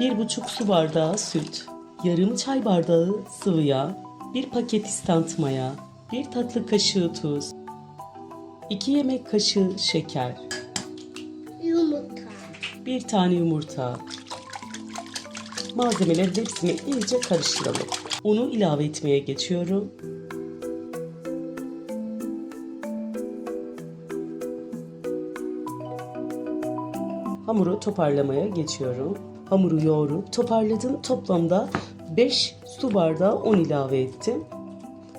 1,5 su bardağı süt, yarım çay bardağı sıvı yağ, 1 paket istant maya, 1 tatlı kaşığı tuz, 2 yemek kaşığı şeker, Yumurta. 1 tane yumurta. Malzemelerin hepsini iyice karıştıralım. Unu ilave etmeye geçiyorum. Hamuru toparlamaya geçiyorum. Hamuru yoğurup toparladım. Toplamda 5 su bardağı un ilave ettim.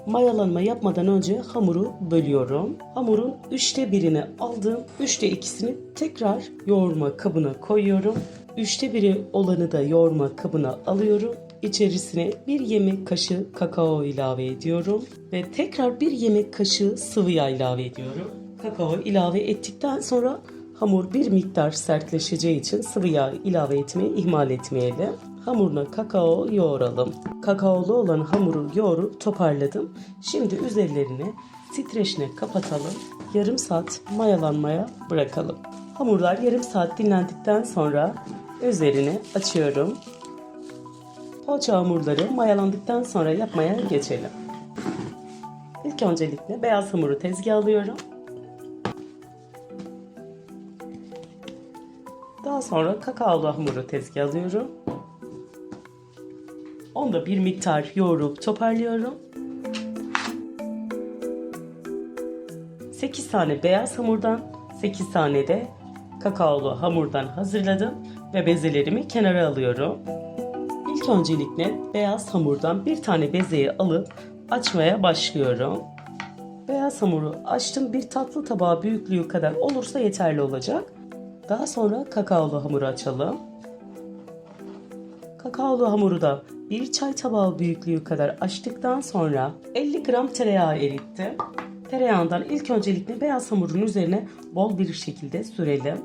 Mayalanma yapmadan önce hamuru bölüyorum. Hamurun üçte birini aldım. Üçte ikisini tekrar yoğurma kabına koyuyorum. Üçte biri olanı da yoğurma kabına alıyorum. İçerisine bir yemek kaşığı kakao ilave ediyorum. Ve tekrar bir yemek kaşığı sıvı yağ ilave ediyorum. Kakao ilave ettikten sonra hamur bir miktar sertleşeceği için sıvı yağ ilave etmeyi ihmal etmeyelim. Hamuruna kakao yoğuralım. Kakaolu olan hamuru yoğurup toparladım. Şimdi üzerlerini streçine kapatalım. Yarım saat mayalanmaya bırakalım. Hamurlar yarım saat dinlendikten sonra üzerini açıyorum. Poğaça hamurları mayalandıktan sonra yapmaya geçelim. İlk öncelikle beyaz hamuru tezgaha alıyorum. Daha sonra kakaolu hamuru tezgaha alıyorum. Onu da bir miktar yoğurup toparlıyorum. 8 tane beyaz hamurdan, 8 tane de kakaolu hamurdan hazırladım ve bezelerimi kenara alıyorum. İlk öncelikle beyaz hamurdan bir tane bezeyi alıp açmaya başlıyorum. Beyaz hamuru açtım bir tatlı tabağı büyüklüğü kadar olursa yeterli olacak. Daha sonra kakaolu hamuru açalım. Kakaolu hamuru da bir çay tabağı büyüklüğü kadar açtıktan sonra 50 gram tereyağı erittim. Tereyağından ilk öncelikle beyaz hamurun üzerine bol bir şekilde sürelim.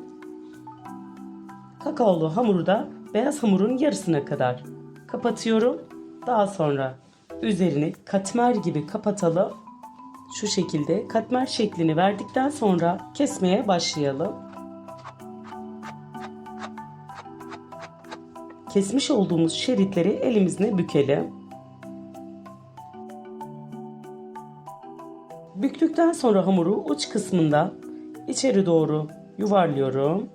Kakaolu hamuru da beyaz hamurun yarısına kadar kapatıyorum. Daha sonra üzerini katmer gibi kapatalım. Şu şekilde katmer şeklini verdikten sonra kesmeye başlayalım. Kesmiş olduğumuz şeritleri elimizle bükelim. Büktükten sonra hamuru uç kısmında içeri doğru yuvarlıyorum.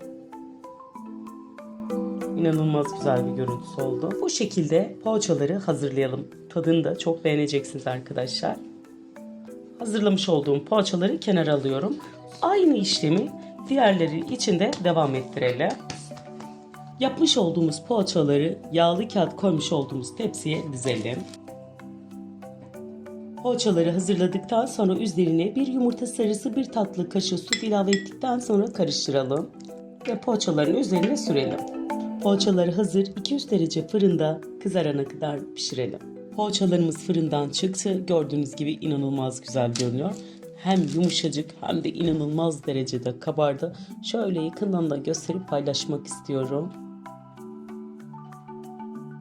İnanılmaz güzel bir görüntüsü oldu. Bu şekilde poğaçaları hazırlayalım. Tadını da çok beğeneceksiniz arkadaşlar. Hazırlamış olduğum poğaçaları kenara alıyorum. Aynı işlemi diğerleri için de devam ettirelim. Yapmış olduğumuz poğaçaları yağlı kağıt koymuş olduğumuz tepsiye dizelim. Poğaçaları hazırladıktan sonra üzerine bir yumurta sarısı bir tatlı kaşığı su ilave ettikten sonra karıştıralım. Ve poğaçaların üzerine sürelim. Poğaçaları hazır 200 derece fırında kızarana kadar pişirelim. Poğaçalarımız fırından çıktı. Gördüğünüz gibi inanılmaz güzel görünüyor. Hem yumuşacık hem de inanılmaz derecede kabardı. Şöyle yakından da gösterip paylaşmak istiyorum.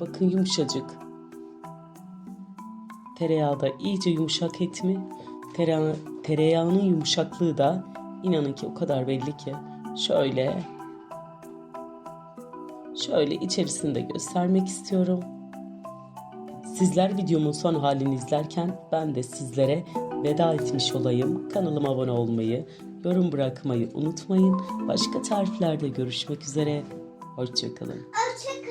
Bakın yumuşacık. Tereyağı da iyice yumuşak etmi. Tereyağı, tereyağının yumuşaklığı da inanın ki o kadar belli ki. Şöyle şöyle içerisini de göstermek istiyorum. Sizler videomun son halini izlerken ben de sizlere veda etmiş olayım. Kanalıma abone olmayı, yorum bırakmayı unutmayın. Başka tariflerde görüşmek üzere. Hoşçakalın. Hoşçakalın.